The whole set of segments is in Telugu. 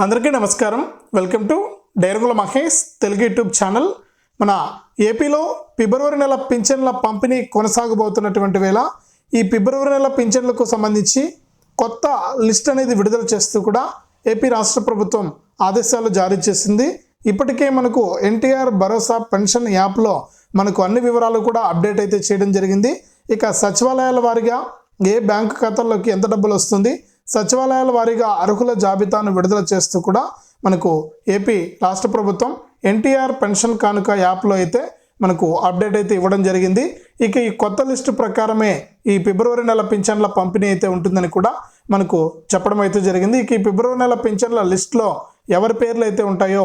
అందరికీ నమస్కారం. Welcome to Dairugula Mahesh Telugu YouTube channel. మన ఏపీలో ఫిబ్రవరి నెల పింఛన్ల పంపిణీ కొనసాగబోతున్నటువంటి వేళ ఈ ఫిబ్రవరి నెల పింఛన్లకు సంబంధించి కొత్త లిస్ట్ అనేది విడుదల చేస్తూ కూడా ఏపీ రాష్ట్ర ప్రభుత్వం ఆదేశాలు జారీ చేసింది. ఇప్పటికే మనకు ఎన్టీఆర్ భరోసా పెన్షన్ యాప్లో మనకు అన్ని వివరాలు కూడా అప్డేట్ అయితే చేయడం జరిగింది. ఇక సచివాలయాల వారిగా ఏ బ్యాంకు ఖాతాల్లోకి ఎంత డబ్బులు వస్తుంది? సచివాలయాల వారీగా అర్హుల జాబితాను విడుదల చేస్తూ కూడా మనకు ఏపీ రాష్ట్ర ప్రభుత్వం ఎన్టీఆర్ పెన్షన్ కానుక యాప్లో అయితే మనకు అప్డేట్ అయితే ఇవ్వడం జరిగింది. ఇక ఈ కొత్త లిస్టు ప్రకారమే ఈ ఫిబ్రవరి నెల పింఛన్ల పంపిణీ అయితే ఉంటుందని కూడా మనకు చెప్పడం అయితే జరిగింది. ఇక ఈ ఫిబ్రవరి నెల పింఛన్ల లిస్టులో ఎవరి పేర్లు అయితే ఉంటాయో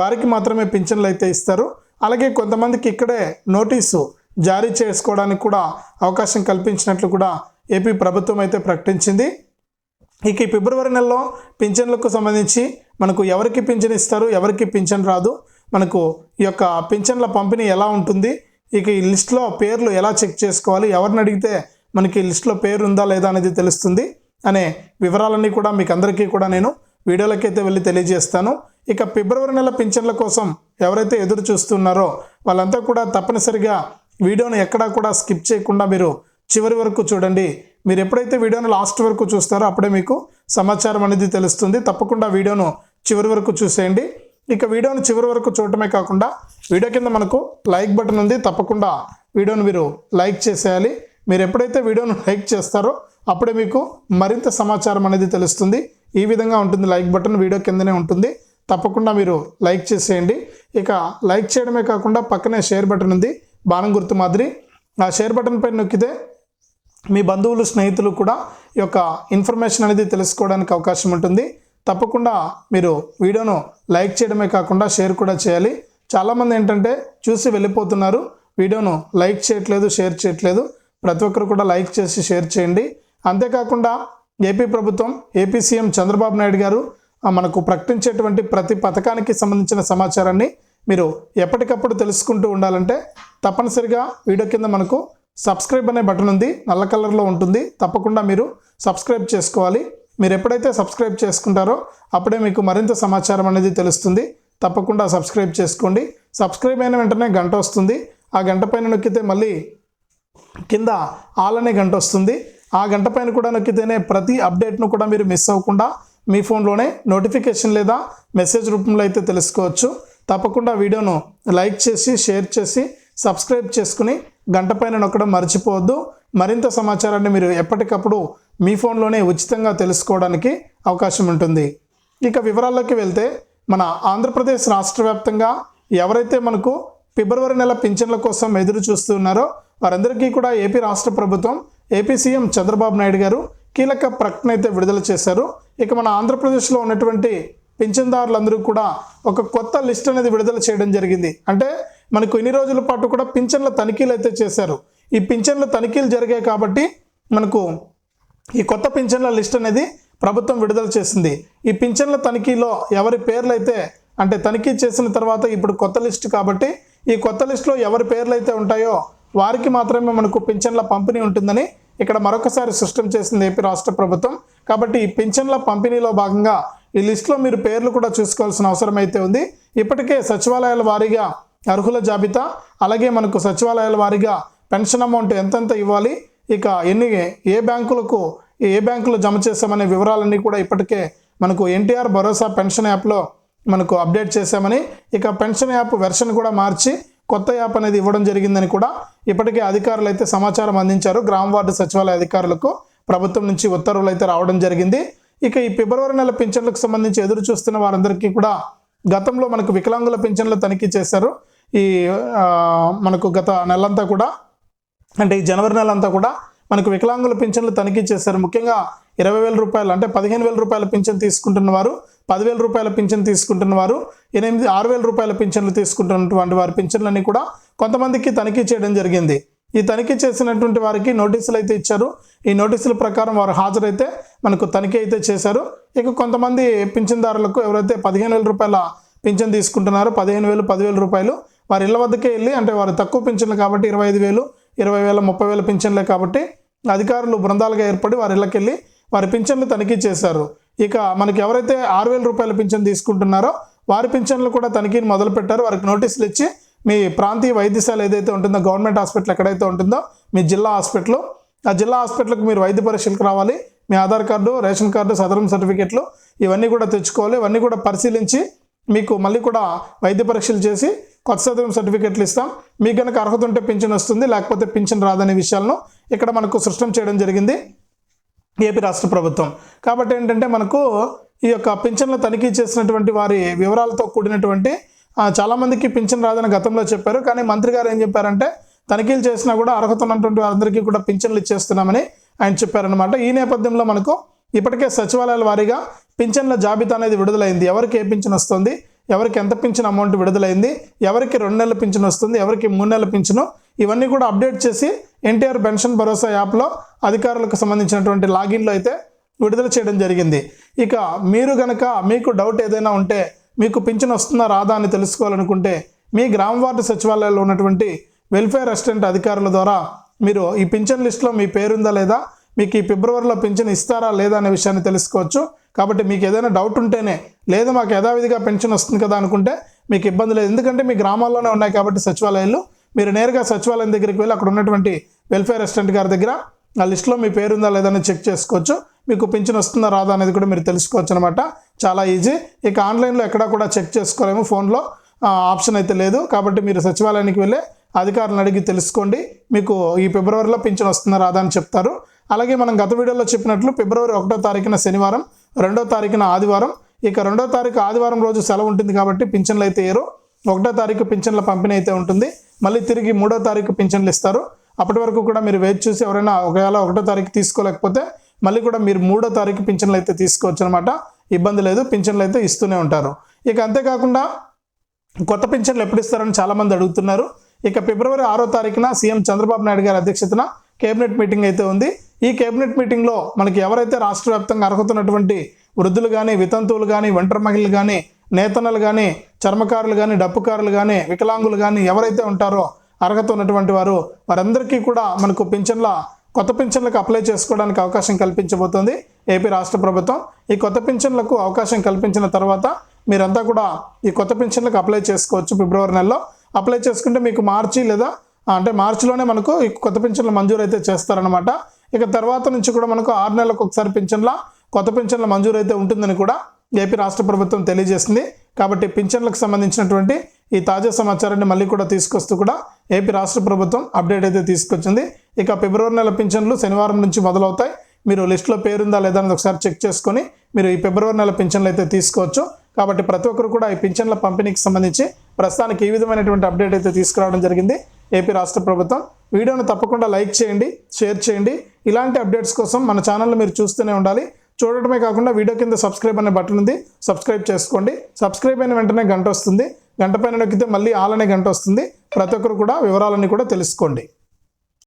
వారికి మాత్రమే పింఛన్లు అయితే ఇస్తారు. అలాగే కొంతమందికి ఇక్కడే నోటీసు జారీ చేసుకోవడానికి కూడా అవకాశం కల్పించినట్లు కూడా ఏపీ ప్రభుత్వం అయితే ప్రకటించింది. ఇక ఈ ఫిబ్రవరి నెలలో పింఛన్లకు సంబంధించి మనకు ఎవరికి పింఛన్ ఇస్తారు ఎవరికి పింఛన్ రాదు మనకు ఈ యొక్క పింఛన్ల పంపిణీ ఎలా ఉంటుంది ఇక ఈ లిస్ట్లో పేర్లు ఎలా చెక్ చేసుకోవాలి ఎవరిని అడిగితే మనకి ఈ లిస్ట్లో పేరు ఉందా లేదా అనేది తెలుస్తుంది అనే వివరాలన్నీ కూడా మీకు అందరికీ కూడా నేను వీడియోలకైతే వెళ్ళి తెలియజేస్తాను. ఇక ఫిబ్రవరి నెల పింఛన్ల కోసం ఎవరైతే ఎదురు చూస్తున్నారో వాళ్ళంతా కూడా తప్పనిసరిగా వీడియోను ఎక్కడా కూడా స్కిప్ చేయకుండా మీరు చివరి వరకు చూడండి. మీరు ఎప్పుడైతే వీడియోను లాస్ట్ వరకు చూస్తారో అప్పుడే మీకు సమాచారం అనేది తెలుస్తుంది. తప్పకుండా వీడియోను చివరి వరకు చూసేయండి. ఇక వీడియోను చివరి వరకు చూడటమే కాకుండా వీడియో కింద మనకు లైక్ బటన్ ఉంది. తప్పకుండా వీడియోను మీరు లైక్ చేసేయాలి. మీరు ఎప్పుడైతే వీడియోను లైక్ చేస్తారో అప్పుడే మీకు మరింత సమాచారం అనేది తెలుస్తుంది. ఈ విధంగా ఉంటుంది లైక్ బటన్. వీడియో కిందనే ఉంటుంది. తప్పకుండా మీరు లైక్ చేసేయండి. ఇక లైక్ చేయడమే కాకుండా పక్కనే షేర్ బటన్ ఉంది. బాణం గుర్తు మాదిరి. ఆ షేర్ బటన్ పైన నొక్కితే మీ బంధువులు స్నేహితులు కూడా ఈ యొక్క ఇన్ఫర్మేషన్ అనేది తెలుసుకోవడానికి అవకాశం ఉంటుంది. తప్పకుండా మీరు వీడియోను లైక్ చేయడమే కాకుండా షేర్ కూడా చేయాలి. చాలామంది ఏంటంటే చూసి వెళ్ళిపోతున్నారు. వీడియోను లైక్ చేయట్లేదు షేర్ చేయట్లేదు. ప్రతి ఒక్కరు కూడా లైక్ చేసి షేర్ చేయండి. అంతేకాకుండా ఏపీ ప్రభుత్వం ఏపీ సీఎం చంద్రబాబు నాయుడు గారు మనకు ప్రకటించేటువంటి ప్రతి పథకానికి సంబంధించిన సమాచారాన్ని మీరు ఎప్పటికప్పుడు తెలుసుకుంటూ ఉండాలంటే తప్పనిసరిగా వీడియో కింద మనకు సబ్స్క్రైబ్ అనే బటన్ ఉంది నల్ల కలర్లో ఉంటుంది. తప్పకుండా మీరు సబ్స్క్రైబ్ చేసుకోవాలి. మీరు ఎప్పుడైతే సబ్స్క్రైబ్ చేసుకుంటారో అప్పుడే మీకు మరింత సమాచారం అనేది తెలుస్తుంది. తప్పకుండా సబ్స్క్రైబ్ చేసుకోండి. సబ్స్క్రైబ్ అయిన వెంటనే గంట వస్తుంది. ఆ గంట పైన నొక్కితే మళ్ళీ కింద ఆల్ అనే గంట వస్తుంది. ఆ గంట పైన కూడా నొక్కితేనే ప్రతి అప్డేట్ను కూడా మీరు మిస్ అవ్వకుండా మీ ఫోన్లోనే నోటిఫికేషన్ లేదా మెసేజ్ రూపంలో అయితే తెలుసుకోవచ్చు. తప్పకుండా వీడియోను లైక్ చేసి షేర్ చేసి సబ్స్క్రైబ్ చేసుకుని గంట పైన నొక్కడం మర్చిపోవద్దు. మరింత సమాచారాన్ని మీరు ఎప్పటికప్పుడు మీ ఫోన్లోనే ఉచితంగా తెలుసుకోవడానికి అవకాశం ఉంటుంది. ఇక వివరాల్లోకి వెళ్తే మన ఆంధ్రప్రదేశ్ రాష్ట్ర వ్యాప్తంగా ఎవరైతే మనకు ఫిబ్రవరి నెల పింఛన్ల కోసం ఎదురు చూస్తున్నారో వారందరికీ కూడా ఏపీ రాష్ట్ర ప్రభుత్వం ఏపీ సీఎం చంద్రబాబు నాయుడు గారు కీలక ప్రకటన అయితే విడుదల చేశారు. ఇక మన ఆంధ్రప్రదేశ్లో ఉన్నటువంటి పింఛన్దారులందరూ కూడా ఒక కొత్త లిస్ట్ అనేది విడుదల చేయడం జరిగింది. అంటే మనకు ఇన్ని రోజుల పాటు కూడా పింఛన్ల తనిఖీలు అయితే చేశారు. ఈ పింఛన్ల తనిఖీలు జరిగాయి కాబట్టి మనకు ఈ కొత్త పింఛన్ల లిస్ట్ అనేది ప్రభుత్వం విడుదల చేసింది. ఈ పింఛన్ల తనిఖీలో ఎవరి పేర్లు అయితే అంటే తనిఖీ చేసిన తర్వాత ఇప్పుడు కొత్త లిస్ట్ కాబట్టి ఈ కొత్త లిస్టులో ఎవరి పేర్లు అయితే ఉంటాయో వారికి మాత్రమే మనకు పింఛన్ల పంపిణీ ఉంటుందని ఇక్కడ మరొకసారి స్పష్టం చేసింది ఏపీ రాష్ట్ర ప్రభుత్వం. కాబట్టి ఈ పింఛన్ల పంపిణీలో భాగంగా ఈ లిస్టులో మీరు పేర్లు కూడా చూసుకోవాల్సిన అవసరం అయితే ఉంది. ఇప్పటికే సచివాలయాల వారీగా అర్హుల జాబితా అలాగే మనకు సచివాలయాల వారీగా పెన్షన్ అమౌంట్ ఎంతెంత ఇవ్వాలి ఇక ఎన్ని ఏ బ్యాంకులకు ఏ బ్యాంకులో జమ చేశామనే వివరాలన్నీ కూడా ఇప్పటికే మనకు ఎన్టీఆర్ భరోసా పెన్షన్ యాప్లో మనకు అప్డేట్ చేశామని ఇక పెన్షన్ యాప్ వెర్షన్ కూడా మార్చి కొత్త యాప్ అనేది ఇవ్వడం జరిగిందని కూడా ఇప్పటికే అధికారులు అయితే సమాచారం అందించారు. గ్రామ వార్డు సచివాలయ అధికారులకు ప్రభుత్వం నుంచి ఉత్తర్వులు అయితే రావడం జరిగింది. ఇక ఈ ఫిబ్రవరి నెల పింఛన్లకు సంబంధించి ఎదురు చూస్తున్న వారందరికీ కూడా గతంలో మనకు వికలాంగుల పింఛన్లు తనిఖీ చేశారు. ఈ మనకు గత నెలంతా కూడా అంటే ఈ జనవరి నెల అంతా కూడా మనకు వికలాంగుల పింఛన్లు తనిఖీ చేశారు. ముఖ్యంగా ఇరవై వేల రూపాయలు అంటే పదిహేను వేల రూపాయల పింఛన్ తీసుకుంటున్న వారు పదివేల రూపాయల పింఛన్ తీసుకుంటున్న వారు ఎనిమిది ఆరు వేల రూపాయల పింఛన్లు తీసుకుంటున్నటువంటి వారి పింఛన్లన్నీ కూడా కొంతమందికి తనిఖీ చేయడం జరిగింది. ఈ తనిఖీ చేసినటువంటి వారికి నోటీసులు అయితే ఇచ్చారు. ఈ నోటీసుల ప్రకారం వారు హాజరైతే మనకు తనిఖీ అయితే చేశారు. ఇక కొంతమంది పింఛన్దారులకు ఎవరైతే పదిహేను వేల రూపాయల పింఛన్ తీసుకుంటున్నారో పదిహేను వేలు పదివేల రూపాయలు వారి ఇళ్ళ వద్దకే వెళ్ళి అంటే వారు తక్కువ పింఛన్లు కాబట్టి ఇరవై ఐదు వేలు ఇరవై వేల ముప్పై వేల పింఛన్లే కాబట్టి అధికారులు బృందాలుగా ఏర్పడి వారి ఇళ్ళకెళ్ళి వారి పింఛన్లు తనిఖీ చేశారు. ఇక మనకి ఎవరైతే ఆరు వేల రూపాయల పింఛన్ తీసుకుంటున్నారో వారి పింఛన్లు కూడా తనిఖీని మొదలుపెట్టారు. వారికి నోటీసులు ఇచ్చి మీ ప్రాంతీయ వైద్యశాల ఏదైతే ఉంటుందో గవర్నమెంట్ హాస్పిటల్ ఎక్కడైతే ఉంటుందో మీ జిల్లా హాస్పిటల్ ఆ జిల్లా హాస్పిటల్కి మీరు వైద్య పరీక్షలకు రావాలి. మీ Aadhaar card ration card Sadaram సర్టిఫికెట్లు ఇవన్నీ కూడా తెచ్చుకోవాలి. ఇవన్నీ కూడా పరిశీలించి మీకు మళ్ళీ కూడా వైద్య పరీక్షలు చేసి కొత్త సదరం సర్టిఫికెట్లు ఇస్తాం. మీకు కనుక అర్హత ఉంటే పింఛన్ వస్తుంది లేకపోతే పింఛన్ రాదనే విషయాలను ఇక్కడ మనకు సృష్టం చేయడం జరిగింది ఏపీ రాష్ట్ర ప్రభుత్వం. కాబట్టి ఏంటంటే మనకు ఈ యొక్క పింఛన్లు తనిఖీ చేసినటువంటి వారి వివరాలతో కూడినటువంటి చాలామందికి పింఛన్ రాదని గతంలో చెప్పారు. కానీ మంత్రి గారు ఏం చెప్పారంటే తనిఖీలు చేసినా కూడా అర్హత ఉన్నటువంటి వారందరికీ కూడా పింఛన్లు ఇచ్చేస్తున్నామని ఆయన చెప్పారనమాట ఈ నేపథ్యంలో మనకు ఇప్పటికే సచివాలయాల వారీగా పింఛన్ల జాబితా అనేది విడుదలైంది. ఎవరికి ఏ పింఛన్ వస్తుంది? ఎవరికి ఎంత పింఛన్ అమౌంట్ విడుదలైంది ఎవరికి రెండు నెలల పింఛన్ వస్తుంది ఎవరికి మూడు నెలల పింఛను ఇవన్నీ కూడా అప్డేట్ చేసి ఎన్టీఆర్ పెన్షన్ భరోసా యాప్లో అధికారులకు సంబంధించినటువంటి లాగిన్లో అయితే విడుదల చేయడం జరిగింది. ఇక మీరు గనక మీకు డౌట్ ఏదైనా ఉంటే మీకు పింఛన్ వస్తుందా రాదా అని తెలుసుకోవాలనుకుంటే మీ గ్రామ వార్డు సచివాలయంలో ఉన్నటువంటి వెల్ఫేర్ అసిస్టెంట్ అధికారుల ద్వారా మీరు ఈ పింఛన్ లిస్టులో మీ పేరుందా లేదా మీకు ఈ ఫిబ్రవరిలో పింఛన్ ఇస్తారా లేదా అనే విషయాన్ని తెలుసుకోవచ్చు. కాబట్టి మీకు ఏదైనా డౌట్ ఉంటేనే లేదు మాకు యథావిధిగా పెన్షన్ వస్తుంది కదా అనుకుంటే మీకు ఇబ్బంది లేదు. ఎందుకంటే మీ గ్రామాల్లోనే ఉన్నాయి కాబట్టి సచివాలయాలు. మీరు నేరుగా సచివాలయం దగ్గరికి వెళ్ళి అక్కడ ఉన్నటువంటి వెల్ఫేర్ అసిస్టెంట్ గారి దగ్గర ఆ లిస్ట్లో మీ పేరు ఉందా లేదా అని చెక్ చేసుకోవచ్చు. మీకు పింఛన్ వస్తుందా రాదా అనేది కూడా మీరు తెలుసుకోవచ్చు అనమాట చాలా ఈజీ ఇక ఆన్లైన్లో ఎక్కడా కూడా చెక్ చేసుకోలేము. ఫోన్లో ఆప్షన్ అయితే లేదు. కాబట్టి మీరు సచివాలయానికి వెళ్ళి అధికారులను అడిగి తెలుసుకోండి. మీకు ఈ ఫిబ్రవరిలో పింఛన్ వస్తుందా రాదా అని చెప్తారు. అలాగే మనం గత వీడియోలో చెప్పినట్లు ఫిబ్రవరి ఒకటో తారీఖున శనివారం రెండో తారీఖున ఆదివారం. ఇక రెండో తారీఖు ఆదివారం రోజు సెలవు ఉంటుంది కాబట్టి పింఛన్లు అయితే ఏరు ఒకటో తారీఖు పింఛన్ల పంపిణీ అయితే ఉంటుంది. మళ్ళీ తిరిగి మూడో తారీఖు పింఛన్లు ఇస్తారు. అప్పటి వరకు కూడా మీరు వేచి చూసి ఎవరైనా ఒకవేళ ఒకటో తారీఖు తీసుకోలేకపోతే మళ్ళీ కూడా మీరు మూడో తారీఖు పింఛన్లు అయితే తీసుకోవచ్చు అనమాట ఇబ్బంది లేదు పింఛన్లు అయితే ఇస్తూనే ఉంటారు. ఇక అంతేకాకుండా కొత్త పింఛన్లు ఎప్పుడు ఇస్తారని చాలామంది అడుగుతున్నారు. ఇక ఫిబ్రవరి ఆరో తారీఖున సీఎం చంద్రబాబు నాయుడు గారి అధ్యక్షతన కేబినెట్ మీటింగ్ అయితే ఉంది. ఈ కేబినెట్ మీటింగ్లో మనకి ఎవరైతే రాష్ట్ర వ్యాప్తంగా అర్హత ఉన్నటువంటి వృద్ధులు కానీ వితంతువులు కానీ ఒంటరి మహిళలు కానీ నేతనలు కానీ చర్మకారులు కానీ డప్పుకారులు కానీ వికలాంగులు కానీ ఎవరైతే ఉంటారో అర్హత ఉన్నటువంటి వారు వారందరికీ కూడా మనకు పింఛన్ల కొత్త పింఛన్లకు అప్లై చేసుకోవడానికి అవకాశం కల్పించబోతోంది. ఏపీ రాష్ట్ర ప్రభుత్వం ఈ కొత్త పింఛన్లకు అవకాశం కల్పించిన తర్వాత మీరంతా కూడా ఈ కొత్త పింఛన్లకు అప్లై చేసుకోవచ్చు ఫిబ్రవరి నెలలో. అప్లై చేసుకుంటే మీకు మార్చి లేదా అంటే మార్చిలోనే మనకు ఈ కొత్త పింఛన్లు మంజూరు అయితే చేస్తారనమాట ఇక తర్వాత నుంచి కూడా మనకు ఆరు నెలలకు ఒకసారి పింఛన్ల కొత్త పింఛన్ల మంజూరు అయితే ఉంటుందని కూడా ఏపీ రాష్ట్ర ప్రభుత్వం తెలియజేసింది. కాబట్టి పింఛన్లకు సంబంధించినటువంటి ఈ తాజా సమాచారాన్ని మళ్ళీ కూడా తీసుకొస్తూ కూడా ఏపీ రాష్ట్ర ప్రభుత్వం అప్డేట్ అయితే తీసుకొచ్చింది. ఇక ఫిబ్రవరి నెల పింఛన్లు శనివారం నుంచి మొదలవుతాయి. మీరు లిస్టులో పేరుందా లేదా అనేది ఒకసారి చెక్ చేసుకొని మీరు ఈ ఫిబ్రవరి నెల పింఛన్లు అయితే తీసుకోవచ్చు. కాబట్టి ప్రతి ఒక్కరు కూడా ఈ పింఛన్ల పంపిణీకి సంబంధించి ప్రస్తుతానికి ఈ విధమైనటువంటి అప్డేట్ అయితే తీసుకురావడం జరిగింది. ఏపీ రాష్ట్ర ప్రభుత్వం. వీడియోను తప్పకుండా లైక్ చేయండి షేర్ చేయండి. ఇలాంటి అప్డేట్స్ కోసం మన ఛానల్ని మీరు చూస్తూనే ఉండాలి. చూడటమే కాకుండా వీడియో కింద సబ్స్క్రైబ్ అనే బటన్ ఉంది. సబ్స్క్రైబ్ చేసుకోండి. సబ్స్క్రైబ్ అయిన వెంటనే గంట వస్తుంది. గంట పైన నొక్కితే మళ్ళీ ఆల్ అనే గంట వస్తుంది. ప్రతి ఒక్కరు కూడా వివరాలన్నీ కూడా తెలుసుకోండి.